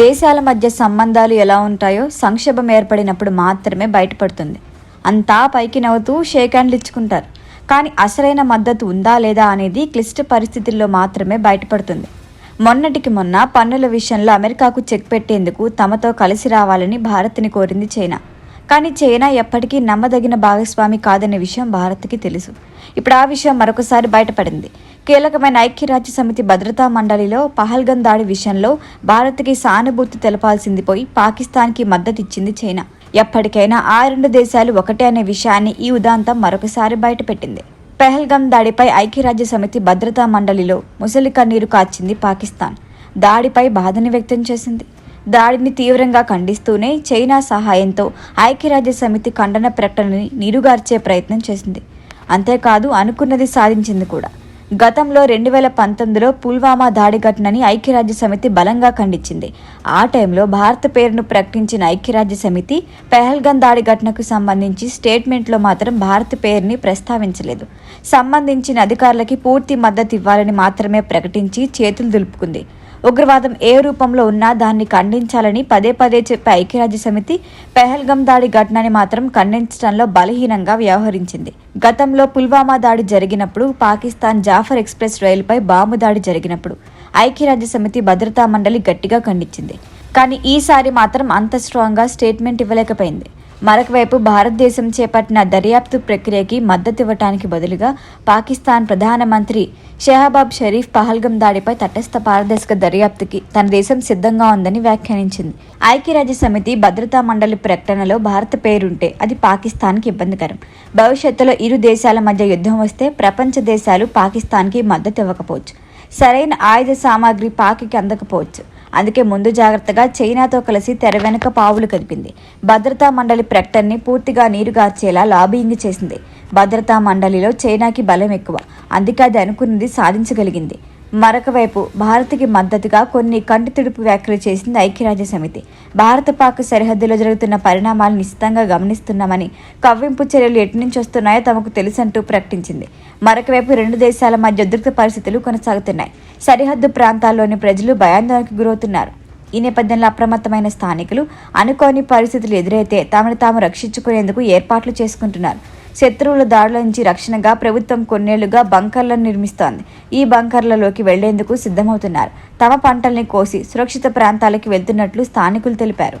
దేశాల మధ్య సంబంధాలు ఎలా ఉంటాయో సంక్షోభం ఏర్పడినప్పుడు మాత్రమే బయటపడుతుంది. అంతా పైకి నవ్వుతూ షేక్ హ్యాండ్లు ఇచ్చుకుంటారు. కానీ అసలైన మద్దతు ఉందా లేదా అనేది క్లిష్ట పరిస్థితుల్లో మాత్రమే బయటపడుతుంది. మొన్నటికి మొన్న పన్నుల విషయంలో అమెరికాకు చెక్ పెట్టేందుకు తమతో కలిసి రావాలని భారత్ని కోరింది చైనా. కానీ చైనా ఎప్పటికీ నమ్మదగిన భాగస్వామి కాదనే విషయం భారత్కి తెలుసు. ఇప్పుడు ఆ విషయం మరొకసారి బయటపడింది. కీలకమైన ఐక్యరాజ్య సమితి భద్రతా మండలిలో పహల్గన్ దాడి విషయంలో భారత్కి సానుభూతి తెలపాల్సింది పోయి పాకిస్తాన్కి మద్దతిచ్చింది చైనా. ఎప్పటికైనా ఆ రెండు దేశాలు ఒకటే అనే విషయాన్ని ఈ ఉదాంతం మరొకసారి బయటపెట్టింది. పెహల్గం దాడిపై ఐక్యరాజ్య సమితి భద్రతా మండలిలో ముసలి కన్నీరు కాచింది పాకిస్తాన్. దాడిపై బాధని వ్యక్తం చేసింది. దాడిని తీవ్రంగా ఖండిస్తూనే చైనా సహాయంతో ఐక్యరాజ్య సమితి ఖండన ప్రకటనని నీరుగార్చే ప్రయత్నం చేసింది. అంతేకాదు అనుకున్నది సాధించింది కూడా. గతంలో రెండు వేల పంతొమ్మిదిలో పుల్వామా దాడి ఘటనని ఐక్యరాజ్య సమితి బలంగా ఖండించింది. ఆ టైంలో భారత పేరును ప్రకటించిన ఐక్యరాజ్య సమితి పెహల్గన్ దాడి ఘటనకు సంబంధించి స్టేట్మెంట్లో మాత్రం భారత పేరుని ప్రస్తావించలేదు. సంబంధించిన అధికారులకి పూర్తి మద్దతు ఇవ్వాలని మాత్రమే ప్రకటించి చేతులు దులుపుకుంది. ఉగ్రవాదం ఏ రూపంలో ఉన్నా దాన్ని ఖండించాలని పదే పదే చెప్పే ఐక్యరాజ్య సమితి పెహల్గం దాడి ఘటనని మాత్రం ఖండించడంలో బలహీనంగా వ్యవహరించింది. గతంలో పుల్వామా దాడి జరిగినప్పుడు పాకిస్తాన్ జాఫర్ ఎక్స్ప్రెస్ రైలుపై బాంబు దాడి జరిగినప్పుడు ఐక్యరాజ్య సమితి భద్రతా మండలి గట్టిగా ఖండించింది. కానీ ఈసారి మాత్రం అంత స్ట్రాంగ్గా స్టేట్మెంట్ ఇవ్వలేకపోయింది. మరొకవైపు భారతదేశం చేపట్టిన దర్యాప్తు ప్రక్రియకి మద్దతు ఇవ్వటానికి బదులుగా పాకిస్తాన్ ప్రధానమంత్రి షెహబాబ్ షరీఫ్ పహల్గం దాడిపై తటస్థ పారదర్శక దర్యాప్తుకి తన దేశం సిద్ధంగా ఉందని వ్యాఖ్యానించింది. ఐక్యరాజ్య సమితి భద్రతా మండలి ప్రకటనలో భారత పేరుంటే అది పాకిస్తాన్కి ఇబ్బందికరం. భవిష్యత్తులో ఇరు దేశాల మధ్య యుద్ధం వస్తే ప్రపంచ దేశాలు పాకిస్తాన్కి మద్దతు ఇవ్వకపోవచ్చు. సరైన ఆయుధ సామాగ్రి పాకికి అందకపోవచ్చు. అందుకే ముందు జాగ్రత్తగా చైనాతో కలిసి తెర వెనుక పావులు కదిపింది. భద్రతా మండలి ప్రకటనని పూర్తిగా నీరుగార్చేలా లాబింగ్ చేసింది. భద్రతా మండలిలో చైనాకి బలం ఎక్కువ. అందుకే అది అనుకున్నది సాధించగలిగింది. మరొక వైపు భారత్కి మద్దతుగా కొన్ని కంటి తుడుపు వ్యాఖ్యలు చేసింది ఐక్యరాజ్య సమితి భారత పాక్ సరిహద్దులో జరుగుతున్న పరిణామాలు నిశ్చితంగా గమనిస్తున్నామని కవ్వింపు చర్యలు ఎటు నుంచి వస్తున్నాయో తమకు తెలుసంటూ ప్రకటించింది. మరొక వైపు రెండు దేశాల మధ్య ఉద్రిక్త పరిస్థితులు కొనసాగుతున్నాయి. సరిహద్దు ప్రాంతాల్లోని ప్రజలు భయాందోళనకు గురవుతున్నారు. ఈ నేపథ్యంలో అప్రమత్తమైన స్థానికులు అనుకోని పరిస్థితులు ఎదురైతే తమను తాము రక్షించుకునేందుకు ఏర్పాట్లు చేసుకుంటున్నారు. శత్రువుల దాడుల నుంచి రక్షణగా ప్రభుత్వం కొన్నేళ్ళుగా బంకర్లను నిర్మిస్తోంది. ఈ బంకర్లలోకి వెళ్ళేందుకు సిద్ధమవుతున్నారు. తమ పంటల్ని కోసి సురక్షిత ప్రాంతాలకు వెళ్తున్నట్లు స్థానికులు తెలిపారు.